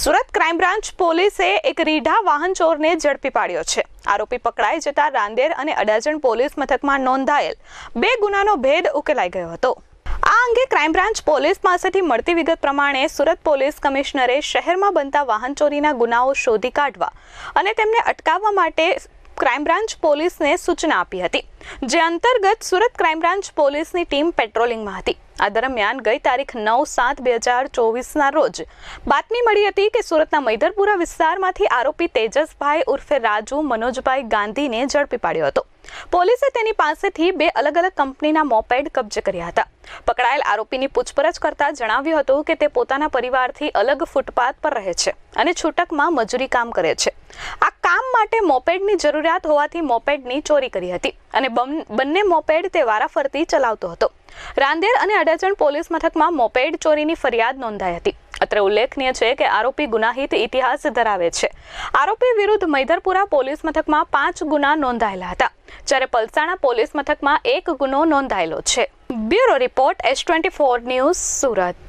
Surat crime branch પોલીસે એક રીઢા વાહન ચોરને ઝડપી પાડ્યો છે. આરોપી પકડાઈ જતા રાંદેર અને અડાજણ પોલીસ મથકમાં નોંધાયેલ બે ગુનાનો ભેદ ઉકેલાઈ ગયો હતો. આ અંગે ક્રાઇમ બ્રાન્ચ પોલીસ પાસેથી મળતી વિગત પ્રમાણે સુરત પોલીસ કમિશનરે શહેરમાં બનતા વાહન ચોરીના ગુનાઓ શોધી કાઢવા અને તેમને અટકાવવા માટે ક્રાઇમ બ્રાન્ચ પોલીસને સૂચના આપી હતી, જે અંતર્ગત સુરત ક્રાઇમ બ્રાન્ચ પોલીસની ટીમ પેટ્રોલિંગમાં હતી. આ દરમિયાન ગઈ તારીખ નવ સાત બે હજાર ચોવીસના રોજ બાતમી મળી હતી કે સુરતના મૈદરપુરા વિસ્તારમાંથી આરોપી તેજસભાઈ ઉર્ફે રાજુ મનોજભાઈ ગાંધીને ઝડપી પાડ્યો હતો. પોલીસે તેની પાસેથી બે અલગ અલગ કંપનીના મોપેડ કબજે કર્યા હતા. પકડાયેલ આરોપીની પૂછપરછ કરતા જણાવ્યું હતું કે તે પોતાના પરિવારથી અલગ ફૂટપાથ પર રહે છે અને છૂટકમાં મજૂરી કામ કરે છે. આ કામ માટે મોપેડની જરૂરિયાત હોવાથી મોપેડની ચોરી કરી હતી અને બંને મોપેડ તે વારાફરતી ચલાવતો હતો. રાંદેર અને અડાજણ પોલીસ મથકમાં મોપેડ ચોરીની ફરિયાદ નોંધાઈ હતી. અત્રે ઉલ્લેખનીય છે કે આરોપી ગુનાહિત ઇતિહાસ ધરાવે છે. આરોપી વિરુદ્ધ મૈધરપુરા પોલીસ મથકમાં પાંચ ગુના નોંધાયેલા હતા, જ્યારે પલસાણા પોલીસ મથકમાં એક ગુનો નોંધાયેલો છે. Bureau report S twenty four news Surat.